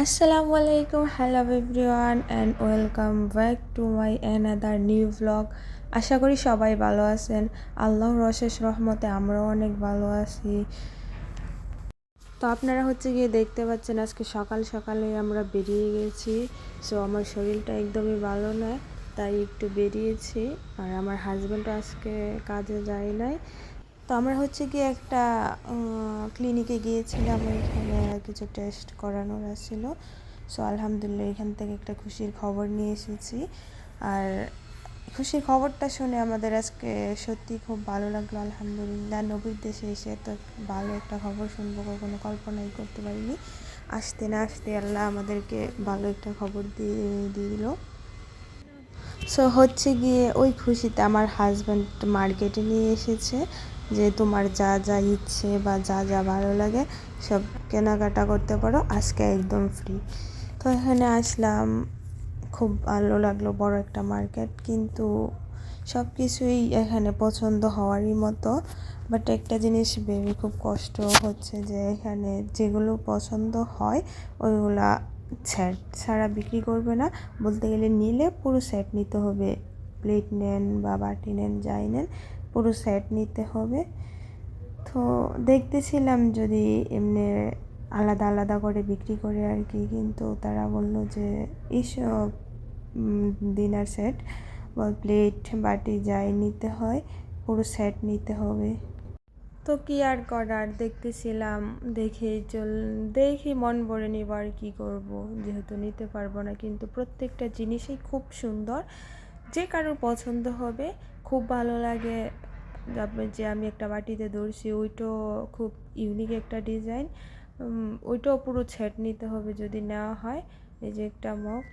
আসসালামু আলাইকুম hello everyone and welcome back to my another new blog আশা করি সবাই ভালো আছেন। আল্লাহর অশেষ রহমতে আমরাও অনেক ভালো আছি। তো আপনারা হচ্ছে গিয়ে দেখতে পাচ্ছেন, আজকে সকাল সকালে আমরা বেরিয়ে গেছি। সো আমার শরীরটা একদমই ভালো নয় তাই একটু বেরিয়েছি। আর আমার হাজব্যান্ডও আজকে কাজে যায় নাই। তো আমরা হচ্ছে গিয়ে একটা ক্লিনিকে গিয়েছিলাম, ওইখানে কিছু টেস্ট করানোর ছিল সো আলহামদুলিল্লাহ, এখান থেকে একটা খুশির খবর নিয়ে এসেছি। আর খুশির খবরটা শুনে আমাদের আজকে সত্যি খুব ভালো লাগল, আলহামদুলিল্লাহ। নবীর দেশে এসে তো ভালো একটা খবর শুনব, কখনো কল্পনাই করতে পারিনি। আসতে না আসতে আল্লাহ আমাদেরকে ভালো একটা খবর দিয়ে দিয়ে দিল। সো হচ্ছে গিয়ে ওই খুশিতে আমার হাজব্যান্ড মার্কেটে নিয়ে এসেছে। যে তোমার যা যা ইচ্ছে বা যা যা ভালো লাগে সব কেনাকাটা করতে পারো। আজকে একদম ফ্রি তো এখানে আসলাম। খুব ভালো লাগল, বড় একটা মার্কেট কিন্তু সব কিছুই এখানে পছন্দ হওয়ারই মতো। বাট একটা জিনিস ভেবে খুব কষ্ট হচ্ছে যে এখানে যেগুলো পছন্দ হয়, ওইগুলা সেট ছাড়া বিক্রি করবে না। বলতে গেলে নিলে পুরো সেট নিতে হবে। প্লেট নেন বা বাটি নেন, যাই নেন। পুরো সেট নিতে হবে। তো দেখতেছিলাম যদি এমনি আলাদা আলাদা করে বিক্রি করে আর কি, কিন্তু তারা বলল যে এইসব ডিনার সেট বা প্লেট বাটি যাই নিতে হয়, পুরো সেট নিতে হবে। তো কি আর করার? দেখতেছিলাম, দেখে চল, দেখি মন ভরে নিব আর কী করব। যেহেতু নিতে পারব না, কিন্তু প্রত্যেকটা জিনিসই খুব সুন্দর। যে কারোর পছন্দ হবে খুব ভালো লাগে। তারপরে যে আমি একটা বাটিতে ধরছি ওইটাও খুব ইউনিক একটা ডিজাইন ওইটাও পুরো ছেট নিতে হবে যদি নেওয়া হয়। এই যে একটা মগ।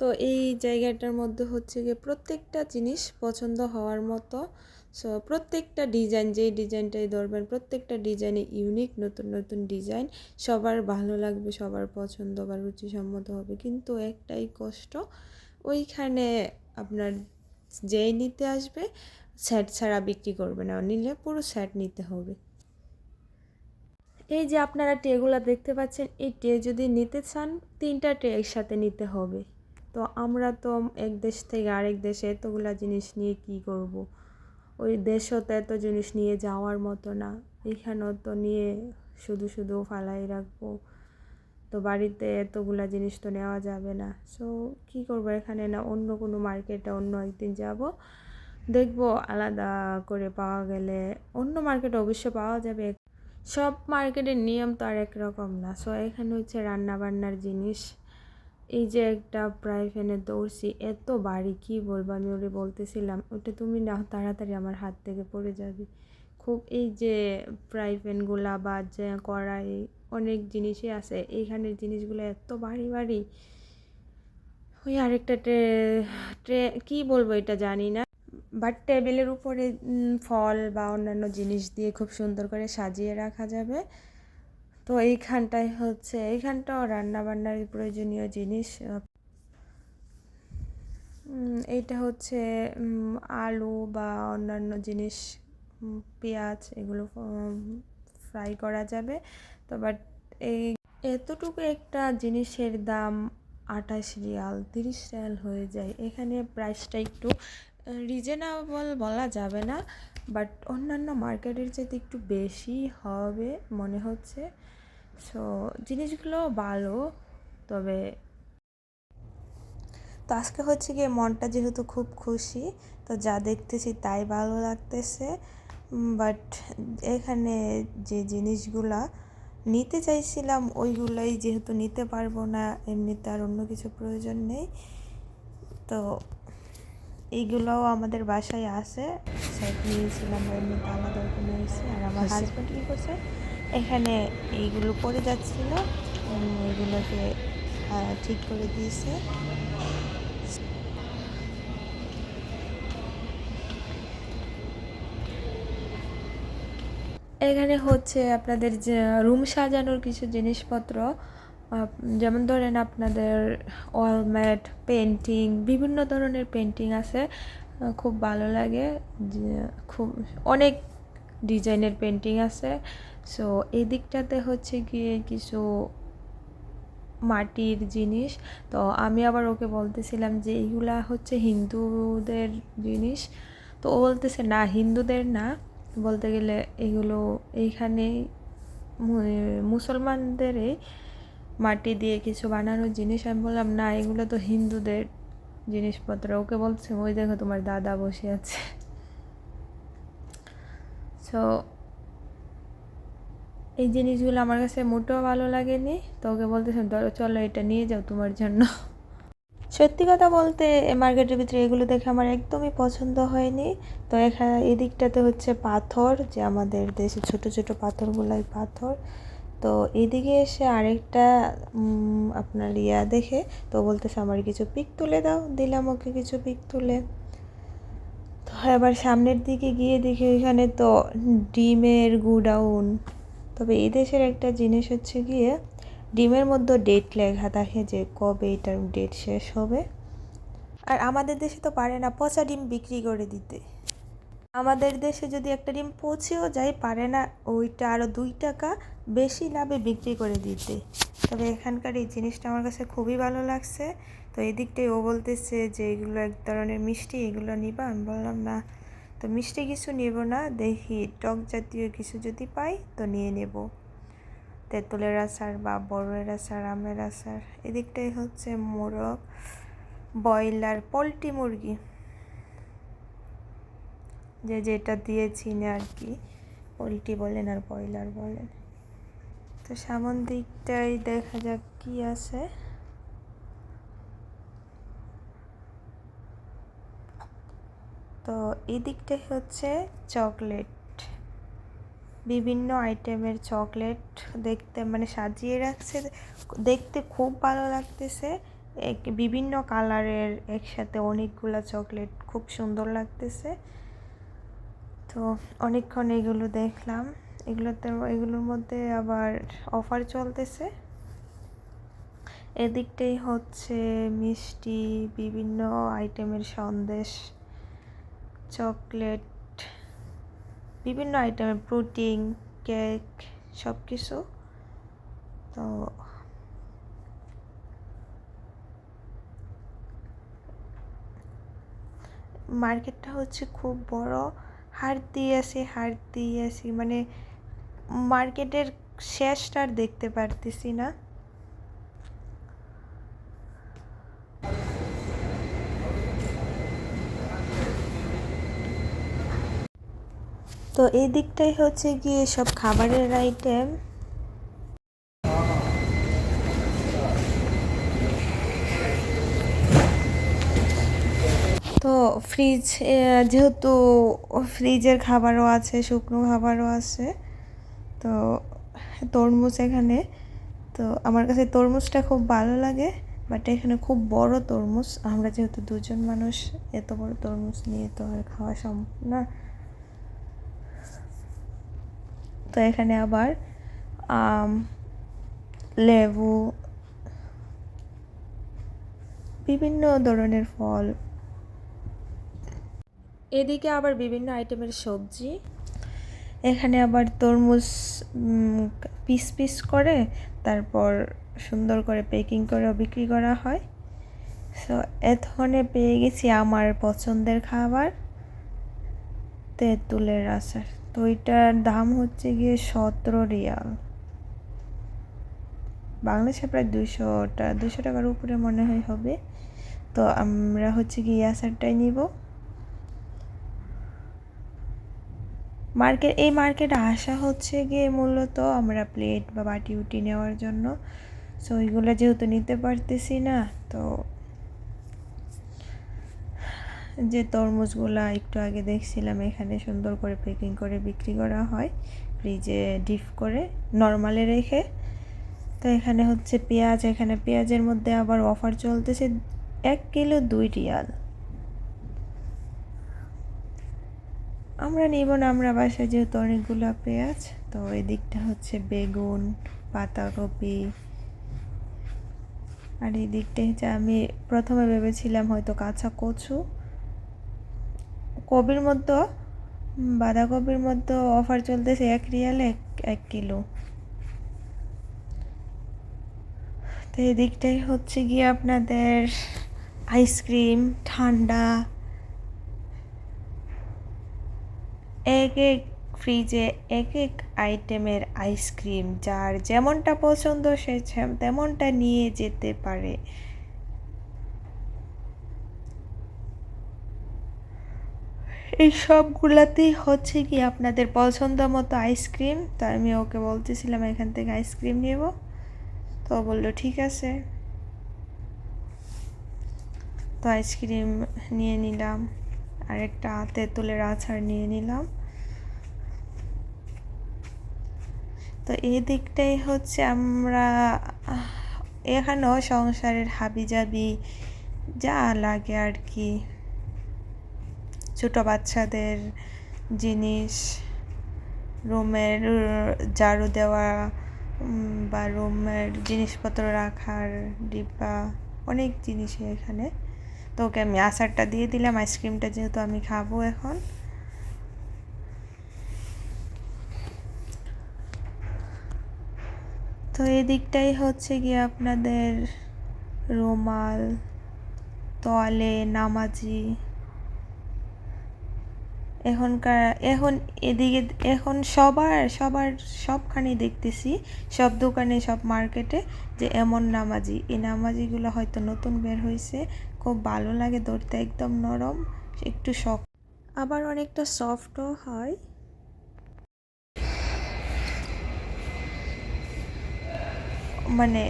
তো এই জায়গাটার মধ্যে হচ্ছে গিয়ে প্রত্যেকটা জিনিস পছন্দ হওয়ার মতো। সো প্রত্যেকটা ডিজাইন যেই ডিজাইনটাই ধরবেন, প্রত্যেকটা ডিজাইনে ইউনিক নতুন নতুন ডিজাইন সবার ভালো লাগবে, সবার পছন্দ বা রুচিসম্মত হবে। কিন্তু একটাই কষ্ট ওইখানে আপনার যেই নিতে আসবে স্যাট ছাড়া বিক্রি করবে না। নিলে পুরো স্যাট নিতে হবে। এই যে আপনারা টেগুলো দেখতে পাচ্ছেন, এই ট্রে যদি নিতে চান, তিনটা টে একসাথে নিতে হবে। তো আমরা তো এক দেশ থেকে আরেক দেশে এতগুলা জিনিস নিয়ে কি করব। ওই দেশও তো এত জিনিস নিয়ে যাওয়ার মতো না। এখানেও তো নিয়ে শুধু শুধু ফালাই রাখব। তো বাড়িতে এতগুলা জিনিস তো নেওয়া যাবে না। সো কি করব? এখানে না অন্য কোনো মার্কেটে অন্য একদিন যাব। দেখব আলাদা করে পাওয়া গেলে অন্য মার্কেটে অবশ্য পাওয়া যাবে। সব মার্কেটের নিয়ম তো আর একরকম না। সো এখানে হচ্ছে রান্নাবান্নার জিনিস। এই যে একটা প্রায় ফ্যানে দৌড়ছি, এত বাড়ি, কি বলব? আমি ওরে বলতেছিলাম, ওটা তুমি না তাড়াতাড়ি আমার হাত থেকে পড়ে যাবে। খুব এই যে ফ্রাই বা যে কড়াই অনেক জিনিসই আছে। এইখানের জিনিসগুলো এত ভারী ভারী। ওই আরেকটা ট্রে ট্রে, কী বলব এটা জানি না। বাট টেবিলের উপরে ফল বা অন্যান্য জিনিস দিয়ে খুব সুন্দর করে সাজিয়ে রাখা যাবে। তো এইখানটায় হচ্ছে, এইখানটাও রান্নাবান্নার প্রয়োজনীয় জিনিস। এইটা হচ্ছে আলু বা অন্যান্য জিনিস পেঁয়াজ এগুলো ফ্রাই করা যাবে। তো বাট এই এতটুকু একটা জিনিসের দাম আঠাশ রিয়াল, তিরিশ রিয়াল হয়ে যায়। এখানে প্রাইসটা একটু রিজনেবল বলা যাবে না বাট অন্যান্য মার্কেটের চেয়ে একটু বেশি হবে মনে হচ্ছে। সো জিনিসগুলো ভালো, তবে তো আজকে হচ্ছে গিয়ে মনটা যেহেতু খুব খুশি, তো যা দেখতেছি তাই ভালো লাগতেছে। বাট এখানে যে জিনিসগুলা নিতে চাইছিলাম ওইগুলাই যেহেতু নিতে পারব না এমনিতে আর অন্য কিছু প্রয়োজন নেই। তো এইগুলোও আমাদের বাসায় আছে। সেট নিয়েছিলাম এমনিতে আলাদা নিয়েছি আর আমার হাজব্যান্ড কী করছে? এখানে এইগুলো পড়ে যাচ্ছিল। এগুলোকে ঠিক করে দিয়েছে। এখানে হচ্ছে আপনাদের যে রুম সাজানোর কিছু জিনিসপত্র যেমন ধরেন আপনাদের ওয়ালম্যাট পেন্টিং বিভিন্ন ধরনের পেন্টিং আছে। খুব ভালো লাগে। খুব, অনেক ডিজাইনের পেন্টিং আছে। সো এই দিকটাতে হচ্ছে গিয়ে কিছু মাটির জিনিস। তো আমি আবার ওকে বলতেছিলাম যে, এইগুলা হচ্ছে হিন্দুদের জিনিস। তো ও বলতেছে, না, হিন্দুদের না। বলতে গেলে এগুলো এইখানে মুসলমানদেরই মাটি দিয়ে কিছু বানানোর জিনিস আমি বললাম, না, এগুলো তো হিন্দুদের জিনিসপত্র। ওকে বলছে, ওই দেখো তোমার দাদা বসে আছে। সো এই জিনিসগুলো আমার কাছে মোটেও ভালো লাগেনি। তো ওকে বলতেছেন ধরো, চলো এটা নিয়ে যাও তোমার জন্য। সত্যি কথা বলতে মার্কেটের ভিতরে এগুলো দেখে আমার একদমই পছন্দ হয়নি। তো এখানে এদিকটাতে হচ্ছে পাথর, যে আমাদের দেশে ছোট ছোট পাথরগুলাই পাথর। তো এদিকে এসে আরেকটা আপনার ইয়া দেখে, তো বলতেছে আমার কিছু পিক তুলে দাও, দিলাম ওকে কিছু পিক তুলে। তো এবার সামনের দিকে গিয়ে দেখি ওইখানে তো ডিমের গুডাউন। তবে এই দেশের একটা জিনিস হচ্ছে গিয়ে ডিমের মধ্যে ডেট লেখা থাকে যে কবে এটার ডেট শেষ হবে। আর আমাদের দেশে তো পারে না পচা ডিম বিক্রি করে দিতে। আমাদের দেশে যদি একটা ডিম পচেও যায়, পারে না ওইটা আরও দুই টাকা বেশি লাভে বিক্রি করে দিতে। তবে এখানকার এই জিনিসটা আমার কাছে খুবই ভালো লাগছে। তো এদিকটাই ও বলতেছে যে এগুলো এক ধরনের মিষ্টি, এগুলো নিবা? আমি বললাম, না, তো মিষ্টি কিছু নেব না, দেখি টক জাতীয় কিছু যদি পাই, তো নিয়ে নেব। তেঁতুলের আচার বা বড়ের আচার, আমের আচার। এদিকটাই হচ্ছে মোরগ, ব্রয়লার, পোলট্রি মুরগি। যে যেটা দিয়ে চিনে আর কি, পোলট্রি বলেন আর ব্রয়লার বলেন। তো সামন দিকটাই দেখা যাক কি আছে। তো এই দিকটাই হচ্ছে চকলেট। বিভিন্ন আইটেমের চকলেট দেখতে মানে সাজিয়ে রাখছে। দেখতে খুব ভালো লাগতেছে। বিভিন্ন কালারের একসাথে অনেকগুলো চকলেট খুব সুন্দর লাগতেছে। তো অনেকক্ষণ এগুলো দেখলাম। এগুলোতে, এগুলোর মধ্যে আবার অফার চলতেছে। এদিকটাই হচ্ছে মিষ্টি, বিভিন্ন আইটেমের সন্দেশ, চকলেট বিভিন্ন আইটেমের প্রোটিন কেক সব কিছু তো মার্কেটটা হচ্ছে খুব বড়। হাট দিয়ে আসি হাট দিয়ে আসি মানে মার্কেটের শেষটা আর দেখতে পারতেছি না। তো এই দিকটাই হচ্ছে গিয়ে সব খাবারের আইটেম তো ফ্রিজ যেহেতু ফ্রিজের খাবারও আছে, শুকনো খাবারও আছে, তো তরমুজ এখানে। তো আমার কাছে তরমুজটা খুব ভালো লাগে বাট এখানে খুব বড় তরমুজ। আমরা যেহেতু দুজন মানুষ, এত বড় তরমুজ নিয়ে তো আর খাওয়া সম্ভব না। তো এখানে আবার, আম, লেবু, বিভিন্ন ধরনের ফল। এদিকে আবার বিভিন্ন আইটেমের সবজি। এখানে আবার তরমুজ পিস পিস করে, তারপর সুন্দর করে প্যাকিং করে বিক্রি করা হয়। সো এতক্ষণে পেয়ে গেছি আমার পছন্দের খাবার, তেঁতুলের আচার। তো ওইটার দাম হচ্ছে গিয়ে সতেরো রিয়াল। বাংলাদেশে প্রায় দুশোটা দুশো টাকার উপরে মনে হয় হবে। তো আমরা হচ্ছে গিয়ে আচারটাই নিব। মার্কেট, এই মার্কেটে আসা হচ্ছে গিয়ে মূলত আমরা প্লেট বা বাটি উটি নেওয়ার জন্য। সো ওইগুলো যেহেতু নিতে পারতেছি না, তো যে তরমুজগুলা একটু আগে দেখছিলাম, এখানে সুন্দর করে প্যাকিং করে বিক্রি করা হয়। ফ্রিজে ডিপ করে নর্মালে রেখে। তো এখানে হচ্ছে পেঁয়াজ, এখানে পেঁয়াজের মধ্যে আবার অফার চলতেছে এক কিলো দুই রিয়াল। আমরা নিব না, আমরা বাসায় যেহেতু অনেকগুলো পেঁয়াজ, তো এদিকটা হচ্ছে বেগুন, পাতাকপি। আর এই দিকটা হচ্ছে আমি প্রথমে ভেবেছিলাম হয়তো কাঁচা কচু। কবির মধ্যে বাঁধাকপির মধ্যে অফার চলতেছে এক রিয়ালে এক এক কিলো। তো এদিকটাই হচ্ছে গিয়ে আপনাদের আইসক্রিম ঠান্ডা, এক এক ফ্রিজে এক এক আইটেমের আইসক্রিম যার যেমনটা পছন্দ সে তেমনটা নিয়ে যেতে পারে। এই সবগুলাতেই হচ্ছে কি আপনাদের পছন্দ মতো আইসক্রিম তো আমি ওকে বলতেছিলাম, এখান থেকে আইসক্রিম নেব তো বলল, ঠিক আছে। তো আইসক্রিম নিয়ে নিলাম, আর একটা তেঁতুলের আচার নিয়ে নিলাম। তো এই দিকটাই হচ্ছে আমরা এখানেও সংসারের হাবিজাবি যা লাগে আর কি। ছোট বাচ্চাদের জিনিস, রুমের, ঝাড়ু দেওয়া বা রুমের জিনিসপত্র রাখার ডিব্বা, অনেক জিনিসই এখানে। তো ওকে আমি আচারটা দিয়ে দিলাম, আইসক্রিমটা যেহেতু আমি খাব এখন। তো এদিকটাই হচ্ছে গিয়ে আপনাদের রুমাল তোয়ালে নামাজি এখনকার, এখন এদিকে, এখন সবার সবার সবখানেই দেখতেছি, সব দোকানে, সব মার্কেটে যে এমন নামাজি। এই নামাজিগুলো হয়তো নতুন বের হয়েছে খুব ভালো লাগে ধরতে, একদম নরম, একটু শক্ত। আবার অনেকটা সফটও হয়। মানে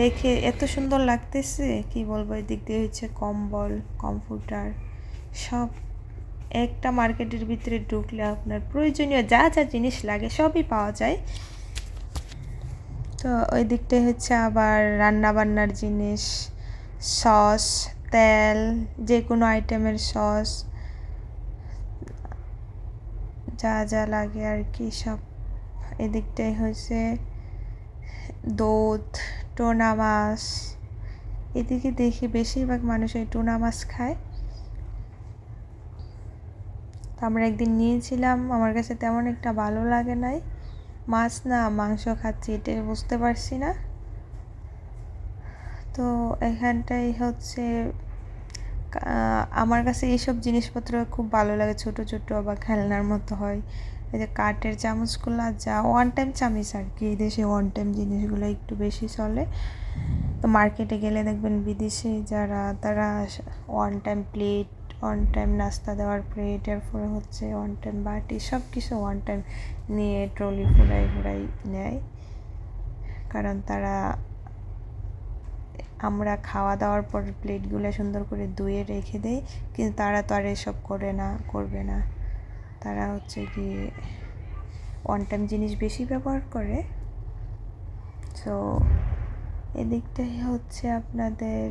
দেখে এত সুন্দর লাগতেছে, কি বলব, এদিক দিয়ে হচ্ছে কম্বল, কম্পিউটার, সব একটা মার্কেটের ভিতরে ঢুকলে আপনার প্রয়োজনীয় যা যা জিনিস লাগে সবই পাওয়া যায়। তো ওই দিকটাই হচ্ছে আবার রান্না বান্নার জিনিস, সস, তেল যে কোনো আইটেমের সস, যা যা লাগে আর কি সব। এদিকটাই হচ্ছে দুধ, টোনা মাছ। এদিকে দেখি বেশিরভাগ মানুষ এই টোনা মাছ খায়। আমরা একদিন নিয়েছিলাম, আমার কাছে তেমন একটা ভালো লাগে নাই। মাছ না, মাংস খাচ্ছি, এটা বুঝতে পারছি না। তো এখানটাই হচ্ছে আমার কাছে এইসব জিনিসপত্র খুব ভালো লাগে, ছোট ছোট বা খেলনার মতো হয়। এই যে কাঠের চামচগুলো, যা ওয়ান টাইম চামিচ আর কি, এই দেশে ওয়ান টাইম জিনিসগুলো একটু বেশি চলে। তো মার্কেটে গেলে দেখবেন বিদেশে যারা, তারা one time plate one time নাস্তা দেওয়ার প্লেট এরপরে হচ্ছে ওয়ান টাইম বাটি সব কিছু ওয়ান টাইম নিয়ে ট্রলি ফুরাই ঘুরাই নেয়। কারণ তারা আমরা খাওয়া দাওয়ার পর প্লেটগুলো সুন্দর করে ধুয়ে রেখে দেই কিন্তু তারা তো আর এসব করে না, করবে না। তারা হচ্ছে কি ওয়ান টাইম জিনিস বেশি ব্যবহার করে। তো এদিকটাই হচ্ছে আপনাদের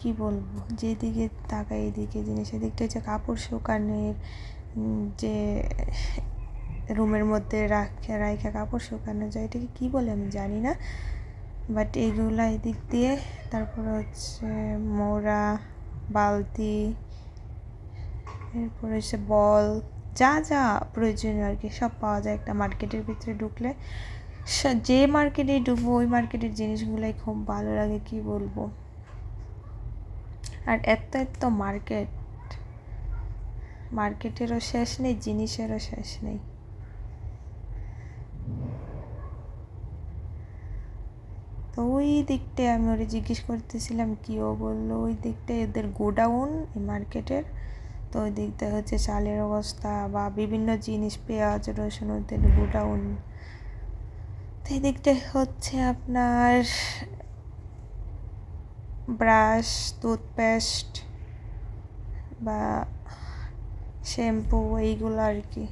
কি বলব? যেদিকে তাকাই এদিকে জিনিস, এদিকটা হচ্ছে কাপড় শুকানোর যে রুমের মধ্যে রাখে রাখা কাপড় শুকানো যায় এটাকে কী বলে আমি জানি না বাট এইগুলা এদিক দিয়ে, তারপর হচ্ছে মোড়া, বালতি, এরপর হচ্ছে বল, যা যা প্রয়োজনীয় আর কি, সব পাওয়া যায় একটা মার্কেটের ভিতরে ঢুকলে। যে মার্কেটে ঢুকবো, ওই মার্কেটের জিনিসগুলাই খুব ভালো লাগে, কি বলব? আর এত এত মার্কেট। মার্কেটেরও শেষ নেই, জিনিসেরও শেষ নেই। তো ওই দিকটায় আমি ওরে জিজ্ঞেস করতেছিলাম, কি ও বলল? ওই দিকটায় এদের গোডাউন এই মার্কেটের। তো ওই দিকটায় হচ্ছে চালের অবস্থা বা বিভিন্ন জিনিস, পেঁয়াজ, রসুন ওদের গোডাউন। তো এই দিকটায় হচ্ছে আপনার ব্রাশ, টুথপেস্ট বা শ্যাম্পু, এইগুলো আর কি।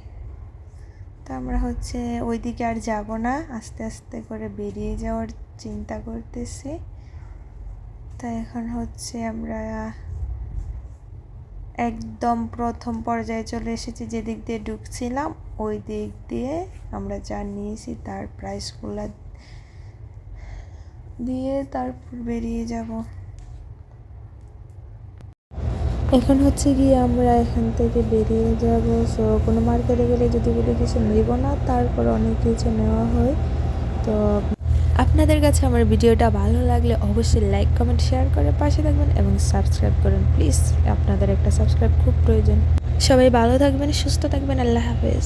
তো আমরা হচ্ছে ওইদিকে আর যাব না। আস্তে আস্তে করে বেরিয়ে যাওয়ার চিন্তা করতেছি। তা এখন হচ্ছে আমরা একদম প্রথম পর্যায়ে চলে এসেছি। যেদিক দিয়ে ঢুকছিলাম ওই দিক দিয়ে আমরা যা নিয়েছি তার প্রাইসগুলো দিয়ে তারপর বেরিয়ে যাব। এখন হচ্ছে গিয়ে আমরা এখান থেকে বেরিয়ে যাব। সো কোনো মার্কেটে গেলে যদি বলে কিছু নেব না, তারপর অনেক কিছু নেওয়া হয়। তো, আপনাদের কাছে আমার ভিডিওটা ভালো লাগলে অবশ্যই লাইক কমেন্ট শেয়ার করে পাশে থাকবেন এবং সাবস্ক্রাইব করুন। প্লিজ আপনাদের একটা সাবস্ক্রাইব খুব প্রয়োজন। সবাই ভালো থাকবেন, সুস্থ থাকবেন। আল্লাহ হাফেজ।